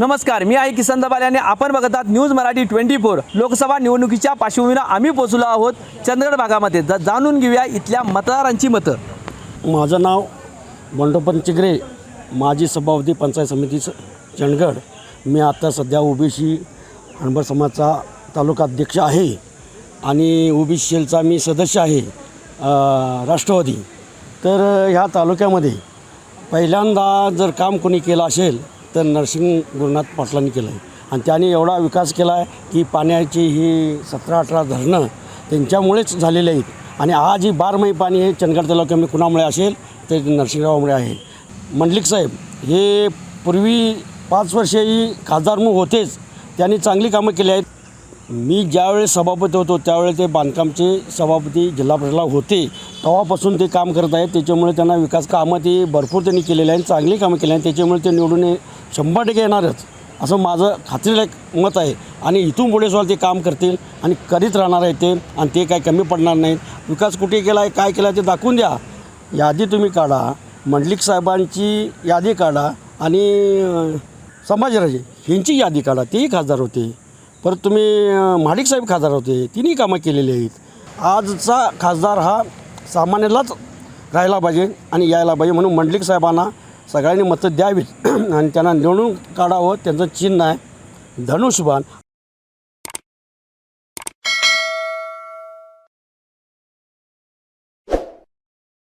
नमस्कार मी आहे किसन दबाल आणि आपण बघत आहात news Marathi twenty four. Lok Sabha निवडणुकीच्या पार्श्वभूमीला आम्ही पोचलो आहोत चंदगड भागामध्ये. जा जाणून घेऊया इथल्या मतदारांची मतं. माझं नाव बंडोपन चिगरे माजी सभापती पंचायत समिती स- चंदगड. मी आता सध्या ओबीसी हणबर समाजचा तालुका अध्यक्ष आहे आणि ओबीसी सेलचा मी सदस्य आहे अ, राष्ट्रवादी. तर ह्या तालुक्यामध्ये पहिल्यांदा जर काम कोणी केलं असेल तर नरसिंग गुरुनाथ पाटलांनी केलं आहे. आणि त्याने एवढा विकास केला आहे की पाण्याची ही सतरा अठरा धरणं त्यांच्यामुळेच झालेले आहेत. आणि आज ही बारमाही पाणी हे चंदगड तालुक्यामध्ये म्हणजे कुणामुळे असेल ते नरसिंहरावामुळे आहे. मंडलिक साहेब हे पूर्वी पाच वर्षेही खासदारमुख होतेच. त्यांनी चांगली कामं केली आहेत. मी ज्यावेळेस सभापती होतो त्यावेळेस ते बांधकामचे सभापती जिल्हा परिषदला होते. तेव्हापासून ते काम करत आहेत. त्याच्यामुळे त्यांना विकास कामं ते भरपूर त्यांनी केलेले आहेत. चांगली कामं केली आहेत. त्याच्यामुळे ते निवडून शंभर टक्के येणारच. असं माझं खात्रीलायक मत आहे. आणि इथून पुढे सुद्धा ते काम करतील आणि करीत राहणार आहे ते आणि ते काही कमी पडणार नाहीत. विकास कुठे केला आहे काय केला आहे ते दाखवून द्या. यादी तुम्ही काढा मंडलिक साहेबांची यादी काढा आणि अं, संभाजीराजे यादी काढा. तेही खासदार होते. परत तुम्ही अं, महाडिक साहेब खासदार होते. तिन्ही कामं केलेली आहेत. आजचा खासदार हा सामान्यालाच राहायला पाहिजे आणि यायला पाहिजे म्हणून मंडलिक साहेबांना सगळ्यांनी मतं द्यावीत. आणि त्यांना निवडून काढावं त्यांचं चिन्ह आहे. धनुष्यबाण.